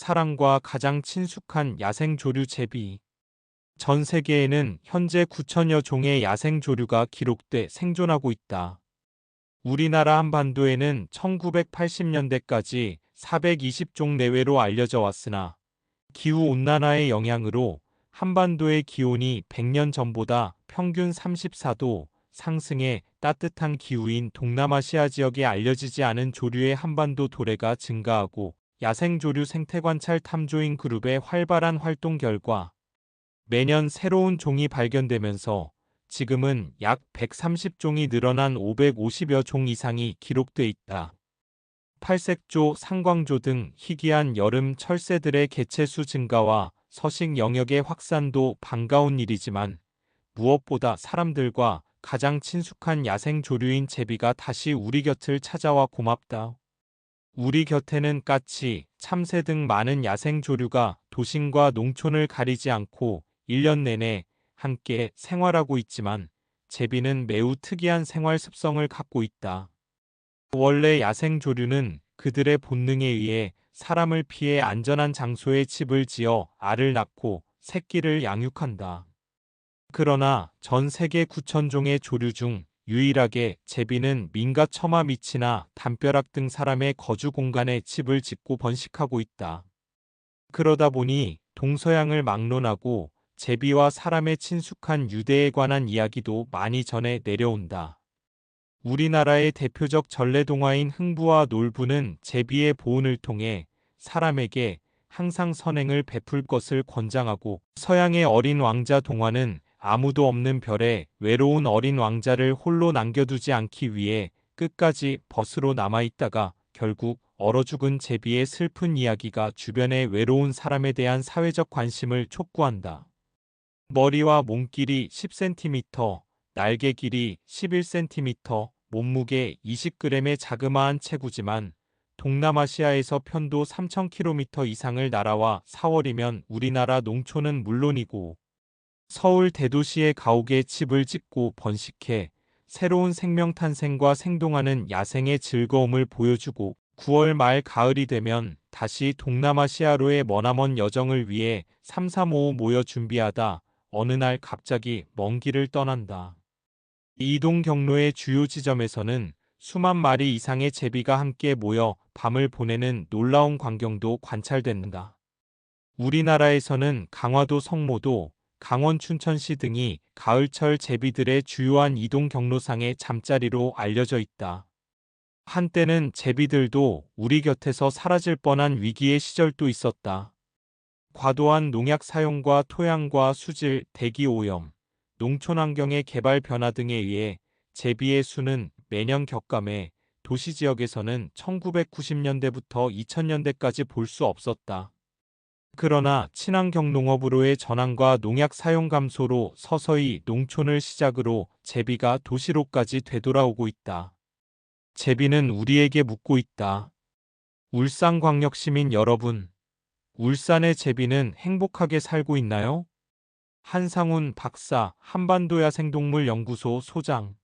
사람과 가장 친숙한 야생 조류 제비. 전 세계에는 현재 9천여 종의 야생 조류가 기록돼 생존하고 있다. 우리나라 한반도에는 1980년대까지 420종 내외로 알려져 왔으나 기후 온난화의 영향으로 한반도의 기온이 100년 전보다 평균 34도 상승해 따뜻한 기후인 동남아시아 지역에 알려지지 않은 조류의 한반도 도래가 증가하고 야생조류 생태관찰 탐조인 그룹의 활발한 활동 결과 매년 새로운 종이 발견되면서 지금은 약 130종이 늘어난 550여 종 이상이 기록돼 있다. 팔색조, 상광조 등 희귀한 여름 철새들의 개체수 증가와 서식 영역의 확산도 반가운 일이지만 무엇보다 사람들과 가장 친숙한 야생 조류인 제비가 다시 우리 곁을 찾아와 고맙다. 우리 곁에는 까치, 참새 등 많은 야생 조류가 도심과 농촌을 가리지 않고 1년 내내 함께 생활하고 있지만 제비는 매우 특이한 생활 습성을 갖고 있다. 원래 야생 조류는 그들의 본능에 의해 사람을 피해 안전한 장소에 집을 지어 알을 낳고 새끼를 양육한다. 그러나 전 세계 9천 종의 조류 중 유일하게 제비는 민가 처마 밑이나 담벼락 등 사람의 거주 공간에 집을 짓고 번식하고 있다. 그러다 보니 동서양을 막론하고 제비와 사람의 친숙한 유대에 관한 이야기도 많이 전해 내려온다. 우리나라의 대표적 전래동화인 흥부와 놀부는 제비의 보훈을 통해 사람에게 항상 선행을 베풀 것을 권장하고 서양의 어린 왕자 동화는 아무도 없는 별에 외로운 어린 왕자를 홀로 남겨두지 않기 위해 끝까지 벗으로 남아있다가 결국 얼어 죽은 제비의 슬픈 이야기가 주변의 외로운 사람에 대한 사회적 관심을 촉구한다. 머리와 몸 길이 10cm, 날개 길이 11cm, 몸무게 20g의 자그마한 체구지만 동남아시아에서 편도 3,000km 이상을 날아와 4월이면 우리나라 농촌은 물론이고 서울 대도시의 가옥에 집을 짓고 번식해 새로운 생명 탄생과 생동하는 야생의 즐거움을 보여주고 9월 말 가을이 되면 다시 동남아시아로의 머나먼 여정을 위해 335 모여 준비하다 어느 날 갑자기 먼 길을 떠난다. 이동 경로의 주요 지점에서는 수만 마리 이상의 제비가 함께 모여 밤을 보내는 놀라운 광경도 관찰된다. 우리나라에서는 강화도 성모도 강원 춘천시 등이 가을철 제비들의 주요한 이동 경로상의 잠자리로 알려져 있다. 한때는 제비들도 우리 곁에서 사라질 뻔한 위기의 시절도 있었다. 과도한 농약 사용과 토양과 수질, 대기 오염, 농촌 환경의 개발 변화 등에 의해 제비의 수는 매년 격감해 도시 지역에서는 1990년대부터 2000년대까지 볼 수 없었다. 그러나 친환경 농업으로의 전환과 농약 사용 감소로 서서히 농촌을 시작으로 제비가 도시로까지 되돌아오고 있다. 제비는 우리에게 묻고 있다. 울산광역 시민 여러분, 울산의 제비는 행복하게 살고 있나요? 한상훈 박사 한반도야생동물 연구소 소장